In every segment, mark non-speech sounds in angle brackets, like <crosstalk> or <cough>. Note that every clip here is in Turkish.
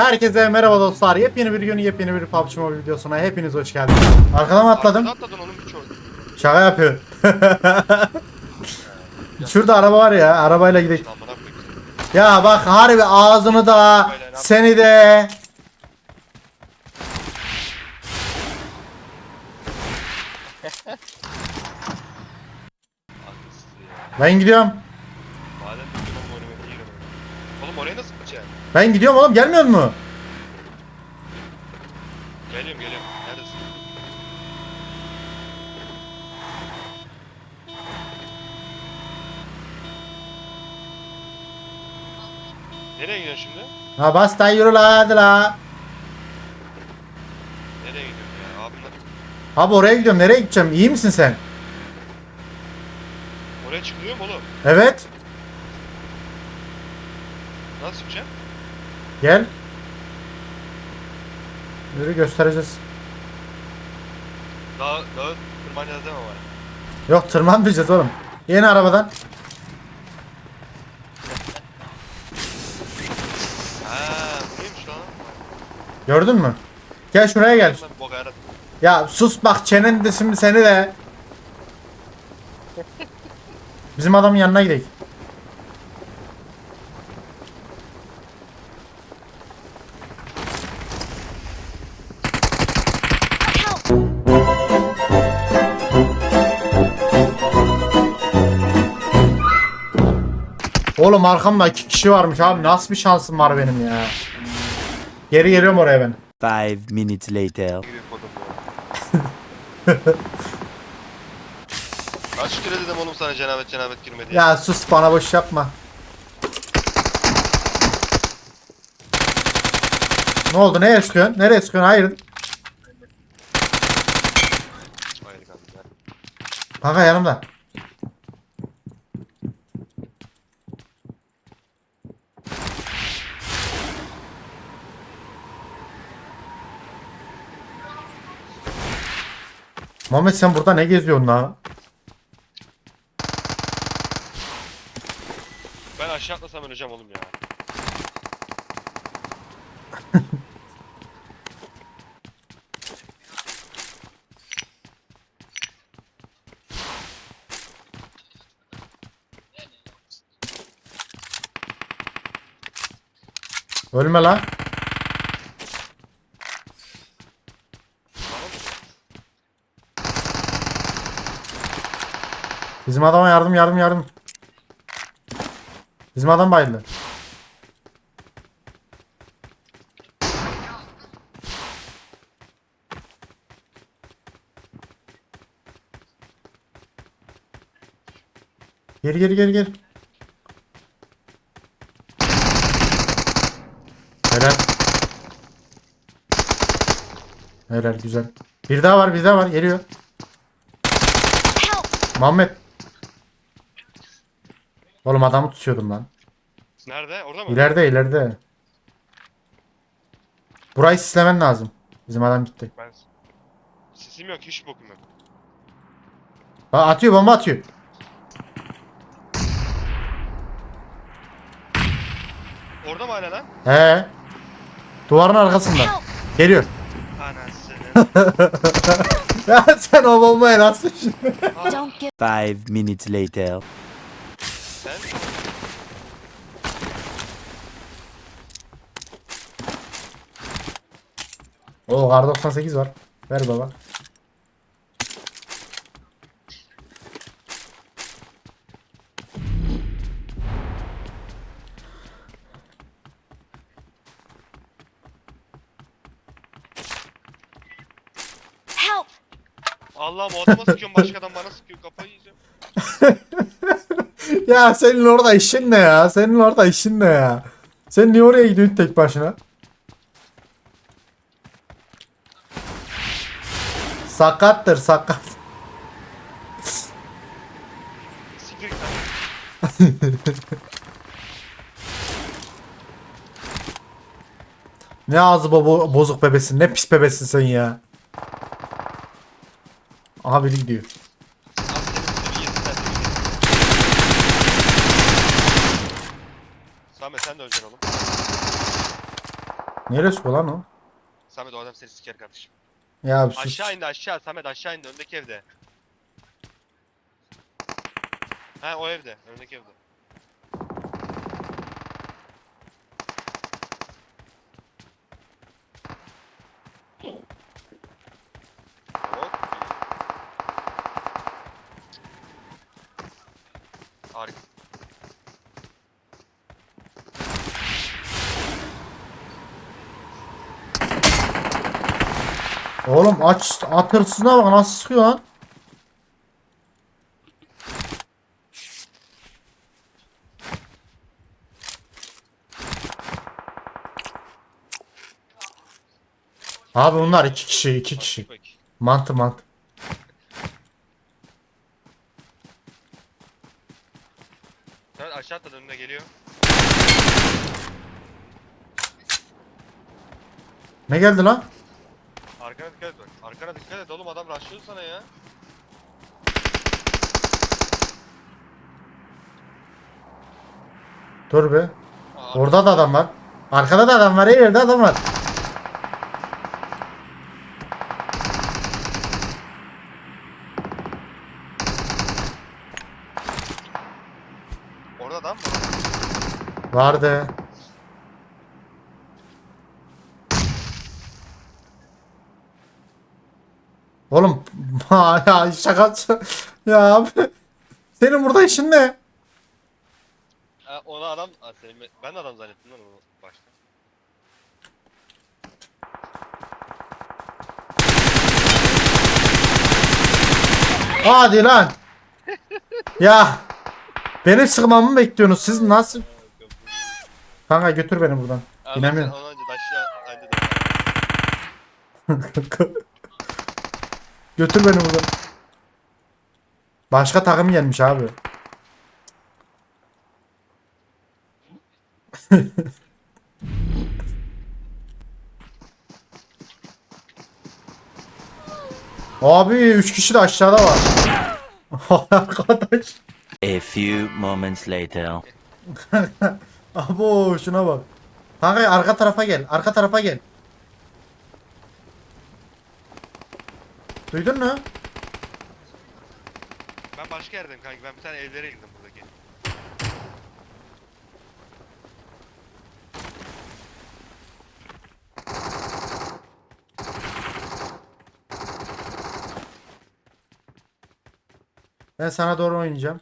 Herkese merhaba dostlar. Yepyeni bir gün, yepyeni bir PUBG Mobile videosuna hepiniz hoş geldiniz. Arkadan mı atladım? Arkada atladın oğlum bir çor. Şaka yapıyor. <laughs> Şurada araba var ya, arabayla gidelim. Ya bak harbi ağzını da, seni de. <laughs> Ben gidiyorum. Madem bir gün oynamayı iyi oynamayı. Oğlum oraya nasıl kaçacaksın? Ben gidiyorum oğlum, gelmiyor mu? Geliyorum geliyorum. Neredesin? Nereye gidiyorsun şimdi? Ha bas da yürü la hadi la. Nereye gidiyorsun ya? Abimler Abi oraya gidiyorum, nereye gideceğim? İyi misin sen? oraya çıkılıyor mu oğlum? Evet. Nasıl çıkacaksın? Gel. Yürü göstereceğiz. Daha, daha tırmanacağız değil mi var? Yok tırmanmayacağız oğlum. Yeni arabadan. Ha, neymiş lan? Gördün mü? Gel şuraya gel. Ben. Ya sus bak çenen de şimdi seni de. Bizim adamın yanına gidelim. Oğlum arkamda iki kişi varmış abi nasıl bir şansım var benim ya. Geri geliyorum oraya ben. Five minutes later. Kaç kere dedim oğlum sana cenabet cenabet girme diye. Ya sus bana boş yapma. Ne oldu? Nereye sıkıyorsun? Nereye sıkıyorsun? Hayır. Hayır kanka. Kanka yanımda. Muhammed sen burada ne geziyorsun lan? Ben aşağı atlasam öleceğim oğlum ya. Ölme lan. Bizim adama yardım yardım yardım. Bizim adam bayıldı. Geri geri geri geri. Helal. Helal güzel. Bir daha var bir daha var geliyor. Muhammed. Oğlum adamı tutuyordum lan. Nerede? Orada mı? İleride ileride. Burayı sislemen lazım. Bizim adam gitti. Ben... Sesim yok, hiç bokum yok. Ha, atıyor bomba atıyor. Orada mı hala lan? He. Duvarın arkasında. Geliyor. Anasını. <laughs> Ya sen o bombayı nasıl şimdi? Five minutes later. Sen? Oo kar 98 var. Ver baba. help! Allah'ım o adama sıkıyorum başkadan bana sıkıyor kafayı yiyeceğim. <laughs> Ya senin orada işin ne ya? Senin orada işin ne ya? Sen niye oraya gidiyorsun tek başına? Sakattır sakat. Lan. Ne ağzı bo- bozuk bebesin ne pis bebesin sen ya. Aha biri gidiyor. Samet sen de öleceksin oğlum. Neresi bu lan o? Samet o adam seni siker kardeşim. Ya bir sus. Aşağı indi aşağı Samet aşağı indi öndeki evde. Ha o evde öndeki evde. Hop. Harika. Oğlum aç at hırsızına bak nasıl sıkıyor lan. Abi bunlar iki kişi iki kişi. Mantı mantı. Samet aşağı atladı önüne geliyor. Ne geldi lan? Arkana dikkat et bak. Arkana dikkat et oğlum adam rushlıyor sana ya. Dur be. Aa, Orada da adam var. Arkada da adam var. Her yerde adam var. Orada adam mı? Vardı. <laughs> Oğlum ya şaka ya abi. Senin burada işin ne? Ha, ona adam... Ha, senin, ben de adam zannettim lan onu başta. Hadi lan. Ya. Benim sıkmamı mı bekliyorsunuz? Siz nasıl? Kanka götür beni buradan. Abi İnemiyorum. sen Ondan önce de aşağı... De. Götür beni buradan. Başka takım gelmiş abi. <laughs> Abi 3 kişi de aşağıda var. <laughs> Arkadaş. A few moments later. <laughs> Abo şuna bak. Kanka arka tarafa gel. Arka tarafa gel. Duydun mu? Ben başka yerdeyim kanki. Ben bir tane evlere girdim buradaki. Ben sana doğru oynayacağım.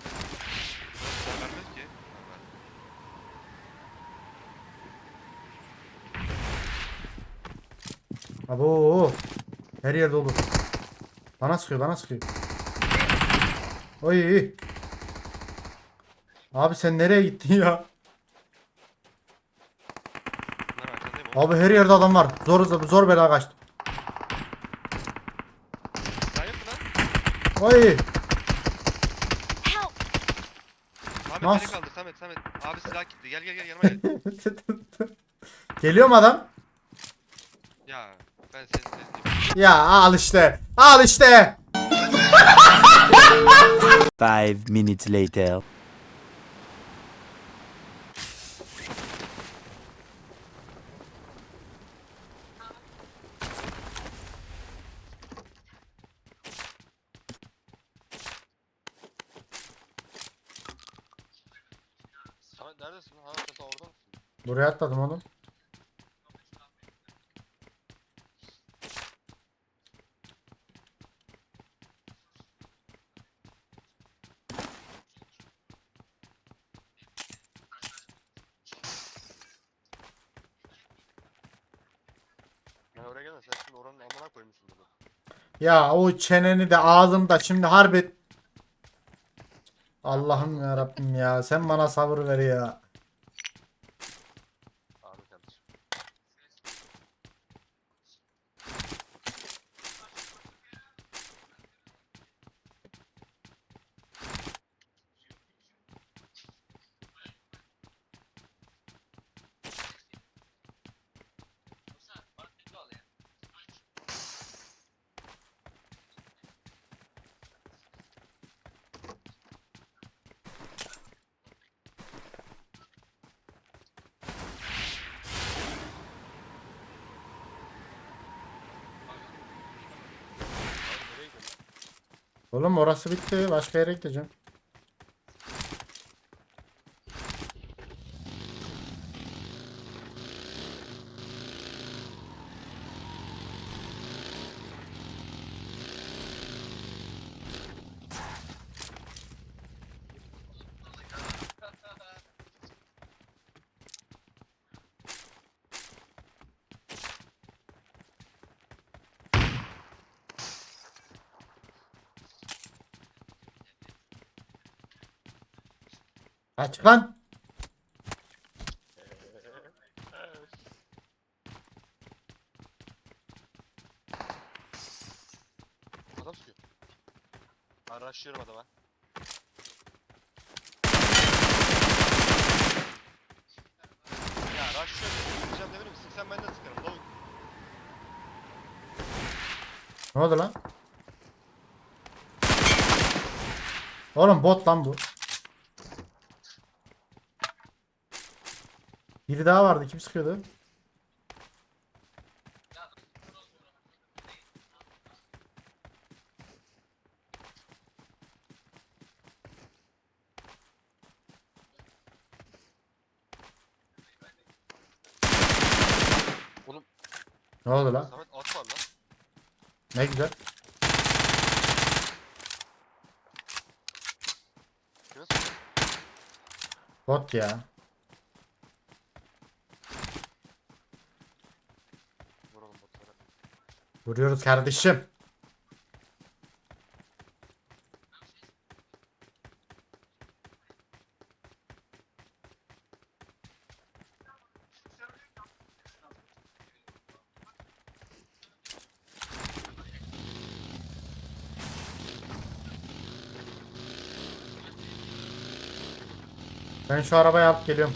Nasıl vermez ki? Abo. Her yer dolu. Bana sıkıyor, bana sıkıyor. Oy. Abi sen nereye gittin ya? Bunlar arkadayım oğlum. Abi her yerde adam var. Zor zor bela kaçtım. Sen yapma lan. Oy. Help! Nasıl? beni kaldır Samet Samet. Abi silah gitti. Gel gel gel yanıma gel. <laughs> Geliyor mu adam? ya ben seni sevdim. Ya al işte. Al işte. Five minutes later. Samet neredesin? Ha sen orada mısın? Buraya atladım oğlum. Ben oraya amına koymuşsun bunu. Ya o çeneni de ağzını da şimdi harbi Allah'ım ya Rabbim ya sen bana sabır ver ya. Oğlum orası bitti. Başka yere gideceğim. Aç lan. Adam sıkıyor. Araştırıyorum adama. Ya araştırıyorum. Sıkacağım demedim. Sıksan ben de sıkarım. Lavuk. Ne oldu lan? Oğlum bot lan bu. Biri daha vardı. Kim sıkıyordu? Oğlum Ne oldu lan? Samet at var lan. Ne güzel. Kime? Bot ya. Vuruyoruz kardeşim. Ben şu arabayı alıp geliyorum.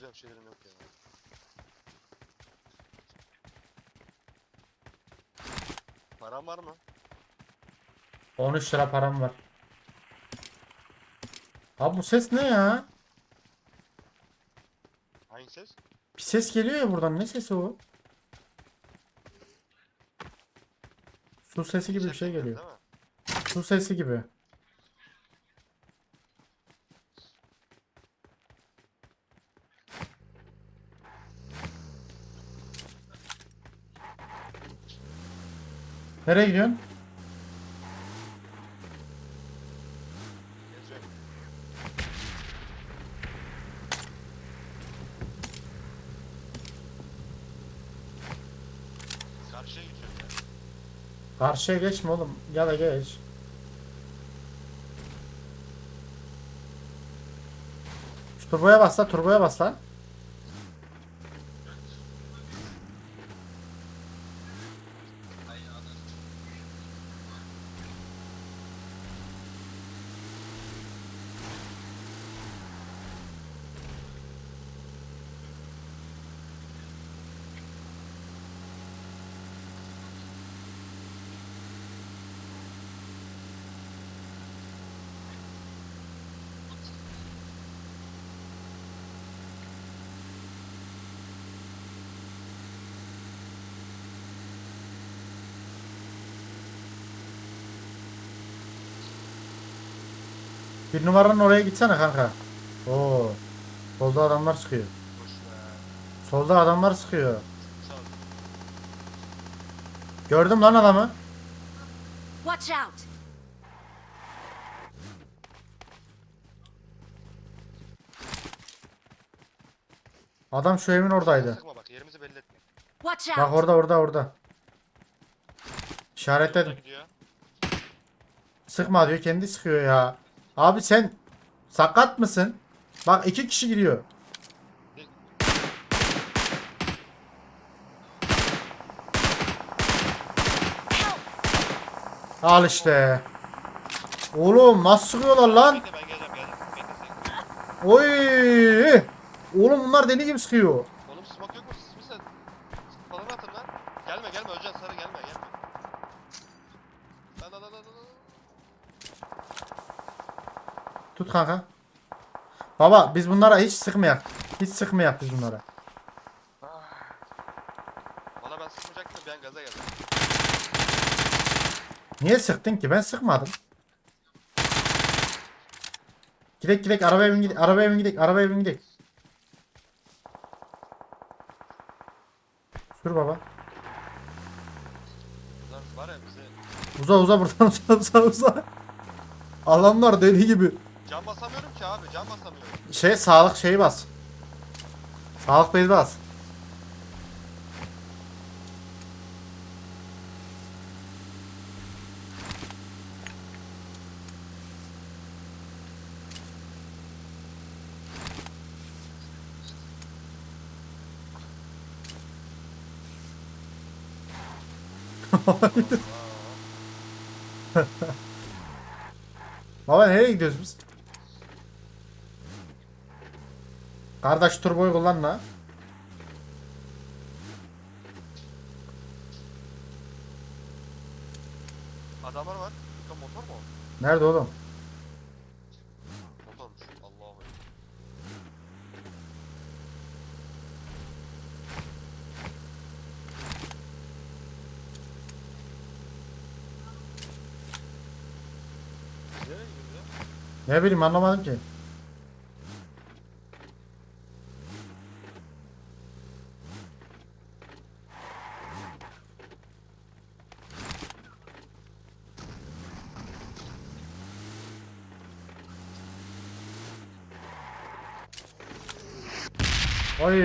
Bir şeylerim yok ya. Param var mı? 13 lira param var. Abi bu ses ne ya? Hangi ses? Bir ses geliyor ya buradan. Ne sesi o? Su sesi gibi bir şey geliyor. Değil mi? Su sesi gibi. Nereye gidiyorsun? Karşıya gidiyorum ya. Karşıya geçme oğlum. Ya da geç. Şu turboya bas lan, turboya bas lan. Bir numaranın oraya gitsene kanka. Oo. Solda adamlar sıkıyor. Solda adamlar sıkıyor. Gördüm lan adamı. Watch out! Adam şu evin oradaydı. Sıkma bak yerimizi belli etme. Watch Bak orada orada orada. İşaretledim. gidiyor? Sıkma diyor kendi sıkıyor ya. Abi sen sakat mısın? Bak iki kişi giriyor. Al işte. Oğlum nasıl sıkıyorlar lan? Oy! Oğlum bunlar deli gibi sıkıyor. Oğlum smoke yok mu? Siz misin? Falan atın lan. Gelme gelme öleceksin sarı gelme gelme. Lan lan lan lan lan. Tut kanka. Baba biz bunlara hiç sıkmayak. Hiç sıkmayak biz bunlara. Valla ben sıkmayacaktım an gaza geldim. Niye sıktın ki? Ben sıkmadım. Gidek gidek arabaya bin gidek arabaya bin gidek arabaya bin gidek. Sür baba. Bunlar var ya bize Uza uza buradan <laughs> uza uza uza. Adamlar deli gibi. Can basamıyorum ki abi can basamıyorum. Şey sağlık şeyi bas. Sağlık bezi bas. <laughs> Baba nereye gidiyoruz biz? Kardeş turboyu kullanma. Adamlar var. Furkan motor mu? Nerede oğlum? Motormuş. Allah'ım. Nereye gidiyoruz ya? Ne bileyim anlamadım ki.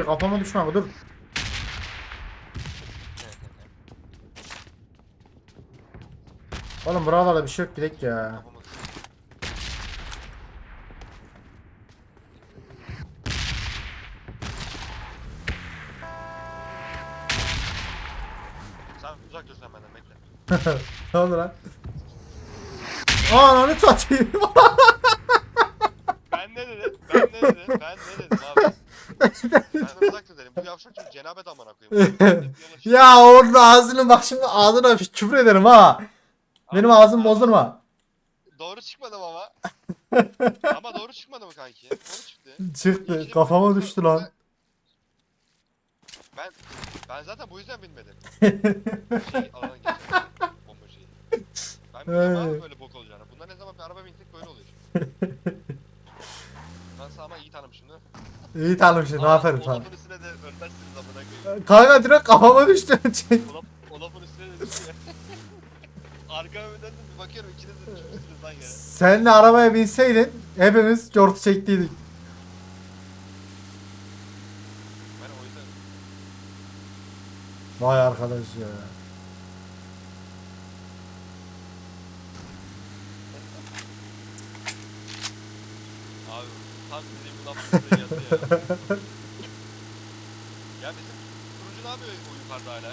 Ay kafama düşme dur. Oğlum buralarda bir şey yok gidek ya. Sen uzak dur sen benden bekle. <laughs> ne oldu lan? Ananı satayım. <laughs> Ben ne dedim? Ben ne dedim? Ben ne dedim abi? Yavşak çocuk cenabet amına koyayım. <laughs> Ya orada ağzını bak şimdi ağzına bir küfür ederim ha. Benim ağzımı bozdurma. Doğru çıkmadım ama. <laughs> ama doğru çıkmadı mı kanki? Doğru çıktı. Çıktı kafama düştü lan. Ben ben zaten bu yüzden bilmedim. <laughs> Şey alana geçelim. Bomba şeyi. Ben bilmiyorum abi Hey. böyle bok olacağını. Bunlar ne zaman bir araba binsek böyle oluyor. ben sana ama iyi tanımışım? İyi tanımışsın Ama aferin sana. lafın üstüne de ölmezsiniz amına koyayım. Kanka direkt kafama düştü. <laughs> Lafın üstüne de düştü ya. Arkama bir bakıyorum ikiniz de düşmüşsünüz lan gene. Seninle arabaya binseydin hepimiz cortu çektiydik. Ben o yüzden Vay arkadaş ya. abi dediğim bu lafın üstüne yazdı ya. <laughs> ya bizim kurucu ne yapıyor o yukarıda hala?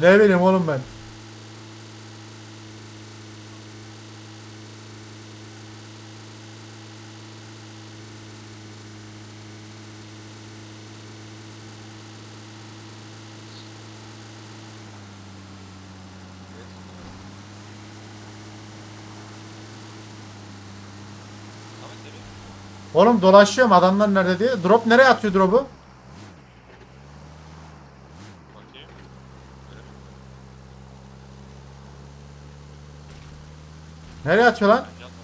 Ne bileyim oğlum ben. Ahmet senin Oğlum dolaşıyorum adamlar nerede diye. Drop nereye atıyor drop'u? Nereye atıyor lan? Bence atmadım.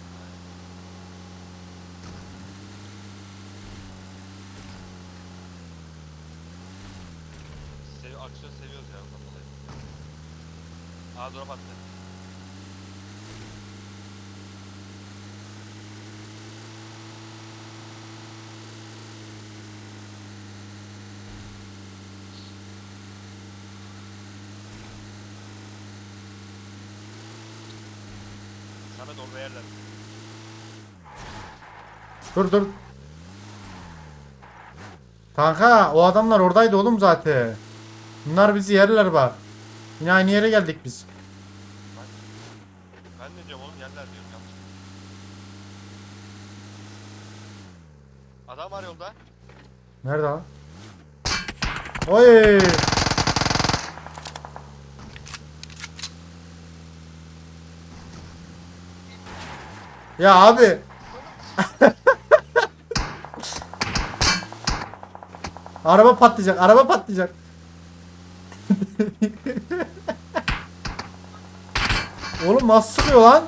Sev aksiyon seviyoruz ya ondan dolayı. Aa drop attı. Sen Evet orada yerler. Dur dur. Kanka o adamlar oradaydı oğlum zaten. Bunlar bizi yerler bak. Yine aynı yere geldik biz. Ben ne diyorum oğlum yerler diyorum yanlış. Adam var yolda. Nerede lan? Oy! Ya abi. <laughs> araba patlayacak, araba patlayacak. Oğlum nasıl sıkıyor lan?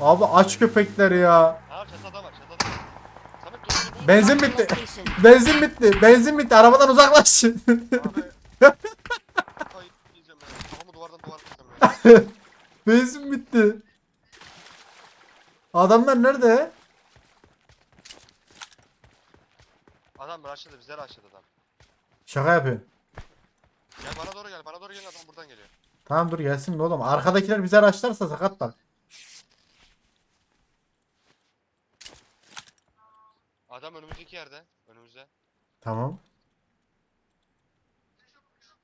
Abi aç köpekler ya. Ha çatıda var çatıda var. Samet dur dur dur. Benzin bitti. <laughs> Benzin bitti. Benzin bitti. Arabadan uzaklaş. <laughs> Benzin bitti. Adamlar nerede? Adam rushladı bize rushladı adam. Şaka yapıyor. Gel bana doğru gel bana doğru gel adam buradan geliyor. Tamam dur gelsin de oğlum. Arkadakiler bize araçlarsa sakatlar. Adam önümüzdeki yerde. Önümüzde. Tamam.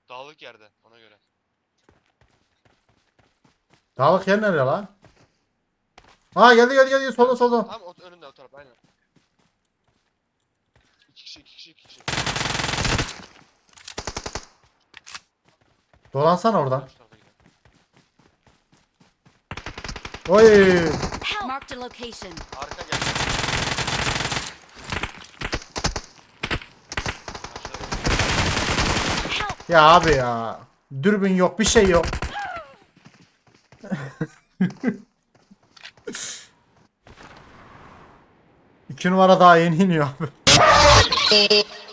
Dağlık yerde ona göre. Dağlık yer nerede lan? Ha geldi geldi geldi solda solda. Tam o, önünde o taraf aynen. Kişi iki kişi iki kişi. Dolansana oradan. Oy. Help! Marked a location. Arka gel. Help! Ya abi ya. Dürbün yok bir şey yok. <laughs> İki numara daha yeni iniyor abi. Thank you.